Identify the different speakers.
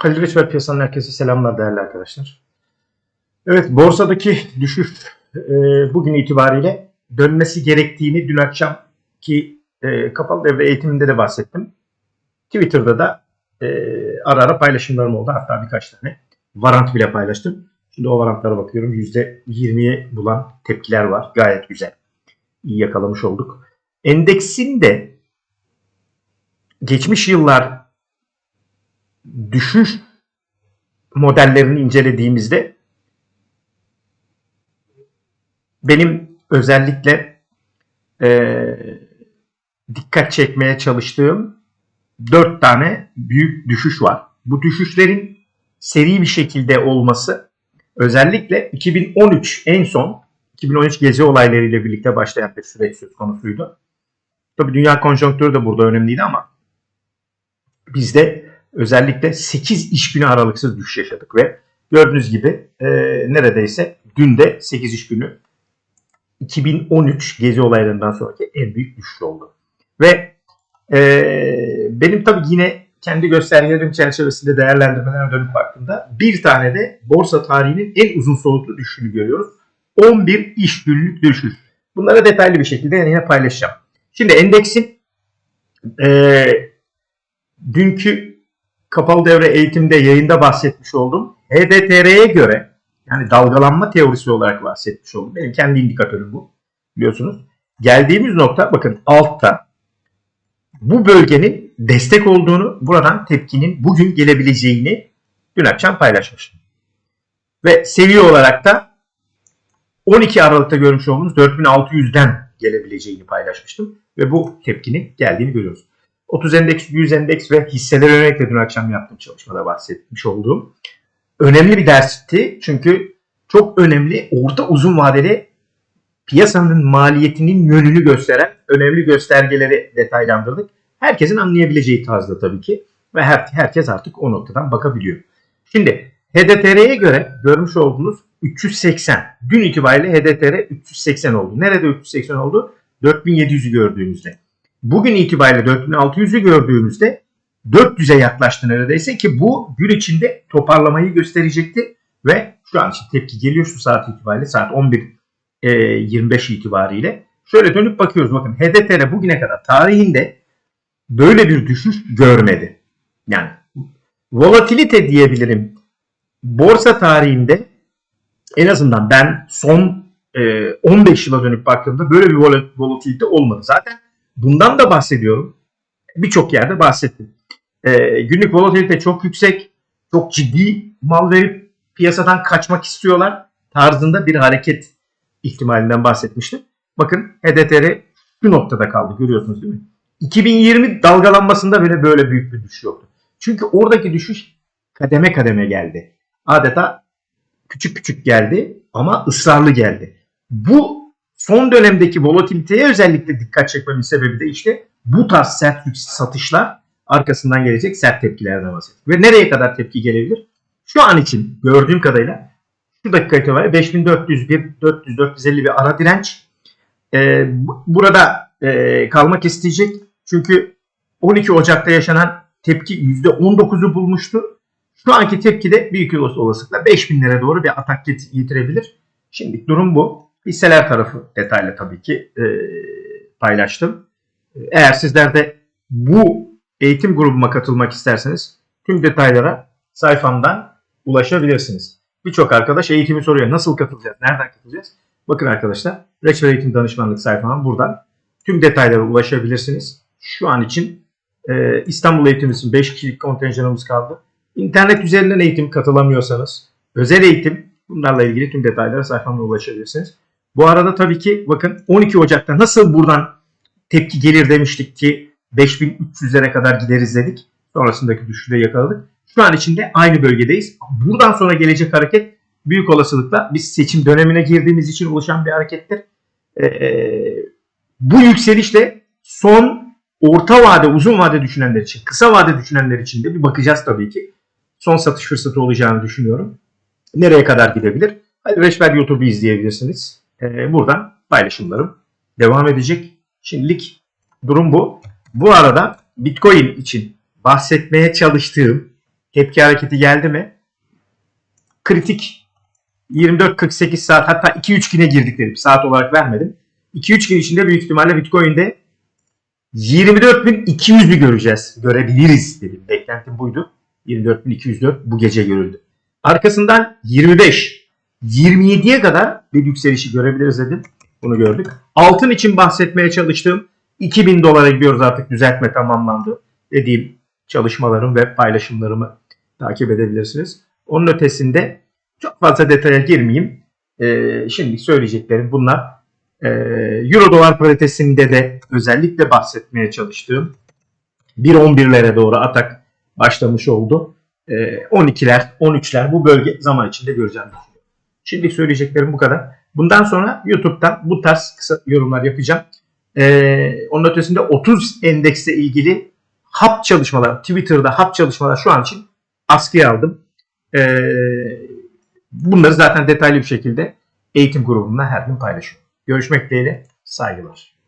Speaker 1: Halil Reçber piyasanın herkese selamlar değerli arkadaşlar. Evet borsadaki düşüş e, bugün itibariyle dönmesi gerektiğini dün akşamki e, kapalı devre eğitiminde de bahsettim. Twitter'da da e, ara ara paylaşımlarım oldu. Hatta birkaç tane varant bile paylaştım. Şimdi o varantlara bakıyorum. %20'ye bulan tepkiler var. Gayet güzel. İyi yakalamış olduk. Endeksin de geçmiş yıllar düşüş modellerini incelediğimizde benim özellikle eee, dikkat çekmeye çalıştığım dört tane büyük düşüş var. Bu düşüşlerin seri bir şekilde olması özellikle 2013 en son 2013 gezi olaylarıyla birlikte başlayan bir süreç söz konusuydu. Tabii dünya konjonktürü de burada önemliydi ama bizde özellikle 8 iş günü aralıksız düşüş yaşadık ve gördüğünüz gibi e, neredeyse dün de 8 iş günü 2013 gezi olaylarından sonraki en büyük düşüş oldu. Ve e, benim tabii yine kendi göstergelerim çerçevesinde değerlendirmelerine dönüp baktığımda bir tane de borsa tarihinin en uzun soluklu düşüşünü görüyoruz. 11 iş günlük düşüş. Bunları detaylı bir şekilde yine paylaşacağım. Şimdi endeksin e, dünkü kapalı devre eğitimde yayında bahsetmiş oldum. HDTR'ye göre yani dalgalanma teorisi olarak bahsetmiş oldum. Benim kendi indikatörüm bu. Biliyorsunuz. Geldiğimiz nokta bakın altta bu bölgenin destek olduğunu, buradan tepkinin bugün gelebileceğini dün akşam paylaşmıştım. Ve seviye olarak da 12 Aralık'ta görmüş olduğumuz 4600'den gelebileceğini paylaşmıştım. Ve bu tepkinin geldiğini görüyoruz. 30 endeks, 100 endeks ve hisseler de dün akşam yaptığım çalışmada bahsetmiş olduğum önemli bir dersti. Çünkü çok önemli orta uzun vadeli piyasanın maliyetinin yönünü gösteren önemli göstergeleri detaylandırdık. Herkesin anlayabileceği tarzda tabii ki ve her, herkes artık o noktadan bakabiliyor. Şimdi HDTR'ye göre görmüş olduğunuz 380. Dün itibariyle HDTR 380 oldu. Nerede 380 oldu? 4700'ü gördüğümüzde. Bugün itibariyle 4600'ü gördüğümüzde 400'e yaklaştı neredeyse ki bu gün içinde toparlamayı gösterecekti ve şu an için tepki geliyor şu saat itibariyle saat 11.25 itibariyle. Şöyle dönüp bakıyoruz bakın HDTR bugüne kadar tarihinde böyle bir düşüş görmedi. Yani volatilite diyebilirim. Borsa tarihinde en azından ben son e, 15 yıla dönüp baktığımda böyle bir vol- volatilite olmadı. Zaten bundan da bahsediyorum. Birçok yerde bahsettim. E, günlük volatilite çok yüksek. Çok ciddi mal verip piyasadan kaçmak istiyorlar tarzında bir hareket ihtimalinden bahsetmiştim. Bakın HDTR şu noktada kaldı görüyorsunuz değil mi? 2020 dalgalanmasında bile böyle büyük bir düşüş yoktu. Çünkü oradaki düşüş kademe kademe geldi. Adeta küçük küçük geldi ama ısrarlı geldi. Bu son dönemdeki volatiliteye özellikle dikkat çekmemin sebebi de işte bu tarz sert satışlar arkasından gelecek sert tepkilerden bahsediyor. Ve nereye kadar tepki gelebilir? Şu an için gördüğüm kadarıyla şu dakika itibariyle 5401 400 450 bir ara direnç. Ee, bu- burada e, kalmak isteyecek. Çünkü 12 Ocak'ta yaşanan tepki %19'u bulmuştu. Şu anki tepki de büyük olasılıkla 5000'lere doğru bir atak get- getirebilir. Şimdi durum bu. Hisseler tarafı detaylı tabii ki e, paylaştım. Eğer sizler de bu eğitim grubuma katılmak isterseniz tüm detaylara sayfamdan ulaşabilirsiniz. Birçok arkadaş eğitimi soruyor. Nasıl katılacağız? Nereden katılacağız? Bakın arkadaşlar Reçber Eğitim Danışmanlık sayfamdan buradan tüm detaylara ulaşabilirsiniz. Şu an için e, İstanbul eğitimimizin 5 kişilik kontenjanımız kaldı. İnternet üzerinden eğitim katılamıyorsanız özel eğitim bunlarla ilgili tüm detaylara sayfamda ulaşabilirsiniz. Bu arada tabii ki bakın 12 Ocak'ta nasıl buradan tepki gelir demiştik ki 5300'lere kadar gideriz dedik. Sonrasındaki düşüşü yakaladık. Şu an içinde aynı bölgedeyiz. Buradan sonra gelecek hareket büyük olasılıkla biz seçim dönemine girdiğimiz için oluşan bir harekettir. Ee, bu yükselişle son orta vade, uzun vade düşünenler için, kısa vade düşünenler için de bir bakacağız tabii ki. Son satış fırsatı olacağını düşünüyorum. Nereye kadar gidebilir? Hadi Reşber YouTube'u izleyebilirsiniz. Ee, buradan paylaşımlarım devam edecek. Şimdilik durum bu. Bu arada Bitcoin için bahsetmeye çalıştığım tepki hareketi geldi mi kritik 24-48 saat hatta 2-3 güne girdik dedim. Saat olarak vermedim. 2-3 gün içinde büyük ihtimalle Bitcoin'de 24.200'ü göreceğiz. Görebiliriz dedim. Beklentim buydu. 24.204 bu gece görüldü. Arkasından 25, 27'ye kadar bir yükselişi görebiliriz dedim. Bunu gördük. Altın için bahsetmeye çalıştığım 2000 dolara gidiyoruz artık düzeltme tamamlandı dediğim çalışmalarım ve paylaşımlarımı takip edebilirsiniz. Onun ötesinde çok fazla detaya girmeyeyim. Ee, şimdi söyleyeceklerim bunlar. Ee, Euro dolar paritesinde de özellikle bahsetmeye çalıştığım 1.11'lere doğru atak başlamış oldu. Ee, 12'ler, 13'ler bu bölge zaman içinde göreceğim. Şimdi söyleyeceklerim bu kadar. Bundan sonra YouTube'dan bu tarz kısa yorumlar yapacağım. Ee, onun ötesinde 30 endekse ilgili hap çalışmalar, Twitter'da hap çalışmalar şu an için askıya aldım. Ee, bunları zaten detaylı bir şekilde eğitim grubumda her gün paylaşıyorum. Görüşmek dileğiyle saygılar.